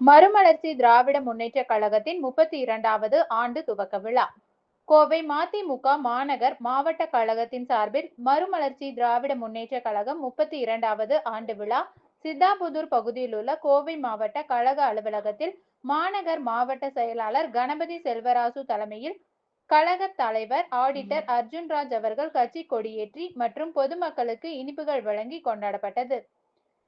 மறுமலர்ச்சி திராவிட முன்னேற்ற கழகத்தின் முப்பத்தி இரண்டாவது ஆண்டு துவக்க விழா. கோவை மதிமுக மாநகர் மாவட்ட கழகத்தின் சார்பில் மறுமலர்ச்சி திராவிட முன்னேற்ற கழகம் முப்பத்தி இரண்டாவது ஆண்டு விழா. சித்தாபுதூர் பகுதியில் உள்ள கோவை மாவட்ட கழக அலுவலகத்தில் மாநகர் மாவட்ட செயலாளர் கணபதி செல்வராசு தலைமையில் கழக தலைவர் ஆடிட்டர் அர்ஜுன்ராஜ் அவர்கள் கட்சி கொடியேற்றி மற்றும் பொதுமக்களுக்கு இனிப்புகள் வழங்கி கொண்டாடப்பட்டது.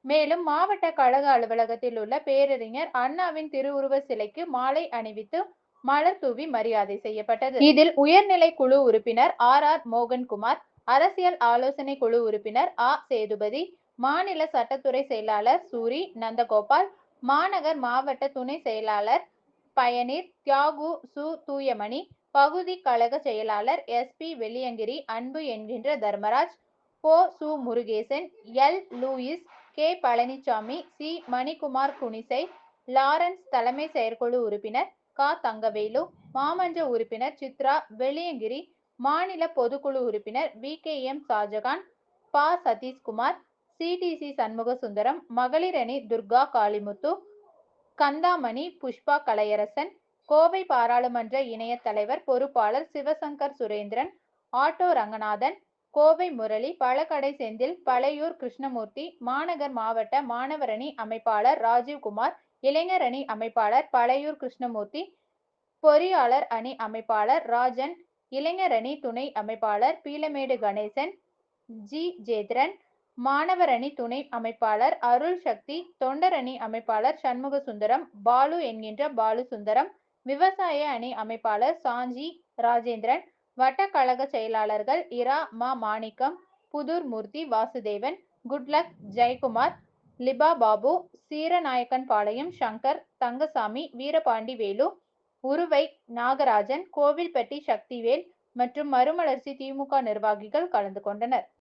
மேலும் மாவட்ட கழக அலுவலகத்தில் உள்ள பேரறிஞர் அண்ணாவின் திருவுருவ சிலைக்கு மாலை அணிவித்து மலர் தூவி மரியாதை செய்யப்பட்டது. இதில் உயர்நிலை குழு உறுப்பினர் ஆர். ஆர். மோகன்குமார் அரசியல் ஆலோசனை குழு உறுப்பினர் ஆ. சேதுபதி மாநில சட்டத்துறை செயலாளர் சூரி நந்தகோபால் மாநகர் மாவட்ட துணை செயலாளர் பயனீர் தியாகு சு. தூயமணி பகுதி கழக செயலாளர் எஸ். பி. வெள்ளியங்கிரி அன்பு என்கின்ற தர்மராஜ் போ. சு. Murugesan L. Louis K. Palaniswami C. Manikumar Kunisai Lawrence தலைமை செயற்குழு உறுப்பினர் கா. தங்கவேலு மாமன்ற உறுப்பினர் சித்ரா வெளியங்கிரி மாநில பொதுக்குழு உறுப்பினர் வி. கே. எம். ஷாஜகான் பா. சதீஷ்குமார் சிடிசி சண்முக சுந்தரம் மகளிர் அணி துர்கா காளிமுத்து கந்தாமணி புஷ்பா கலையரசன் கோவை பாராளுமன்ற இணைய தலைவர் பொறுப்பாளர் சிவசங்கர் சுரேந்திரன் ஆட்டோ ரங்கநாதன் கோவை முரளி பழக்கடை செந்தில் பழையூர் கிருஷ்ணமூர்த்தி மாநகர் மாவட்ட மாணவரணி அமைப்பாளர் ராஜீவ்குமார் இளைஞர் அணி அமைப்பாளர் பழையூர் கிருஷ்ணமூர்த்தி பொறியாளர் அணி அமைப்பாளர் ராஜன் இளைஞர் அணி துணை அமைப்பாளர் பீலமேடு கணேசன் ஜி. ஜேத்ரன் மாணவர் அணி துணை அமைப்பாளர் அருள் சக்தி தொண்டர் அணி அமைப்பாளர் சண்முக சுந்தரம் பாலு என்கின்ற பாலு சுந்தரம் விவசாய அணி அமைப்பாளர் சாஞ்சி ராஜேந்திரன் வட்டக்கழக செயலாளர்கள் இரா மா. மாணிக்கம் புதூர் மூர்த்தி வாசுதேவன் குட்லக் ஜெயக்குமார் லிபா பாபு சீரநாயக்கன் பாளையம் சங்கர் தங்கசாமி வீரபாண்டி வேலு உருவை நாகராஜன் கோவில்பட்டி சக்திவேல் மற்றும் மறுமலர்ச்சி திமுக நிர்வாகிகள் கலந்து கொண்டனர்.